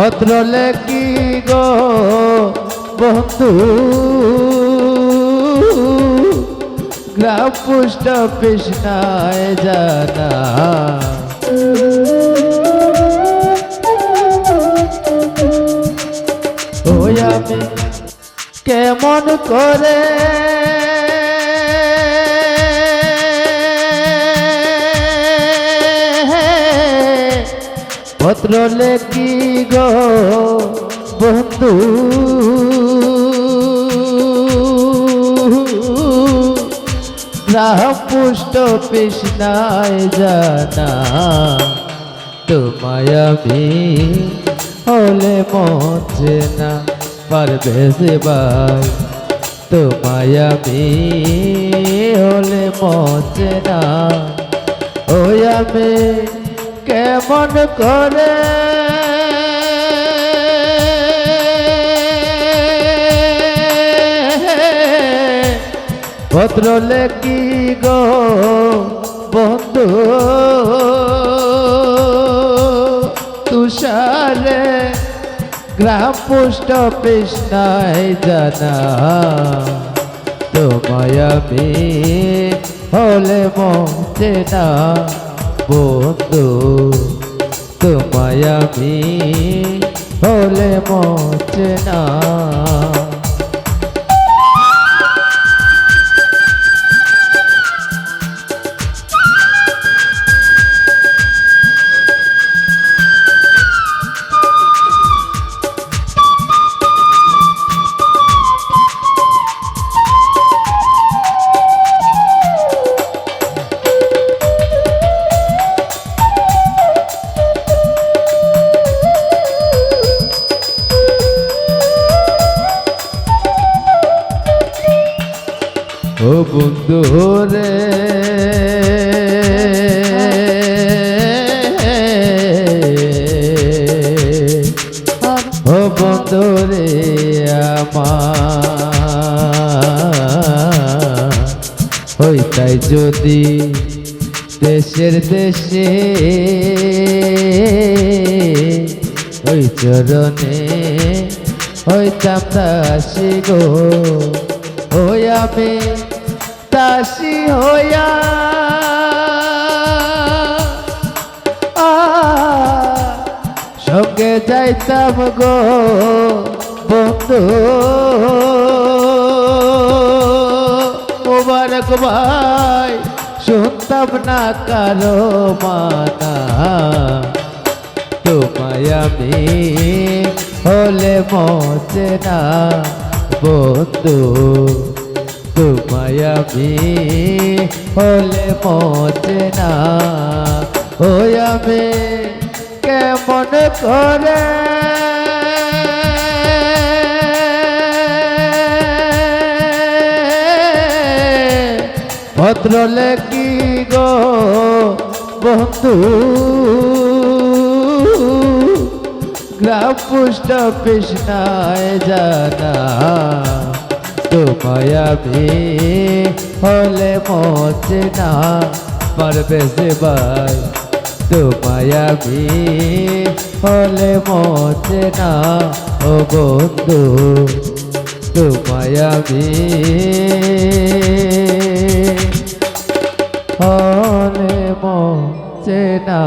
ভদ্রলে কি গো বন্ধু। গ্রাম পুষ্ট কৃষ্ণায় জানা। ওই আমি কেমন করে পত্র লেখি গো বন্ধু। গ্রাহ পুষ্ট কৃষ্ণায় জানা। তোমায় আমি হলে মচ্ছে না পারবে সে ভাই তোমায় আমি হলে মচ্ছে না। ওই আমি কেমন করে? পত্র লেখি গো বন্ধু, তুষারে গ্রাম পুষ্ট কৃষ্ণায় জানা। তোমায় আমি হলে মতে না বন্ধু তোমায় আমি হলে না। ও বন্ধু রে। ও বন্ধু রে আমার। হইতাই যদি দেশের দেশে, ওই চরণে হইতাম দাসী গো। ওই আমি দাসী হইয়া সঙ্গে যাইতাম গো বন্ধু। মুবারক ভাই, শুনতাম না কারও মানা। তোমায় আমি হলে মজে না বন্ধু। তোমায় আমি হলে মজে না। ওই আমি কেমন করে? ভদ্র লেখি গো বন্ধু, গ্রাম পুষ্ট কৃষ্ণায় জানা। আমি হলে মজে না পারবে সে ভাই। তোমায় আমি হলে মজে না, ও বন্ধু তোমায় আমি হলে মজে না।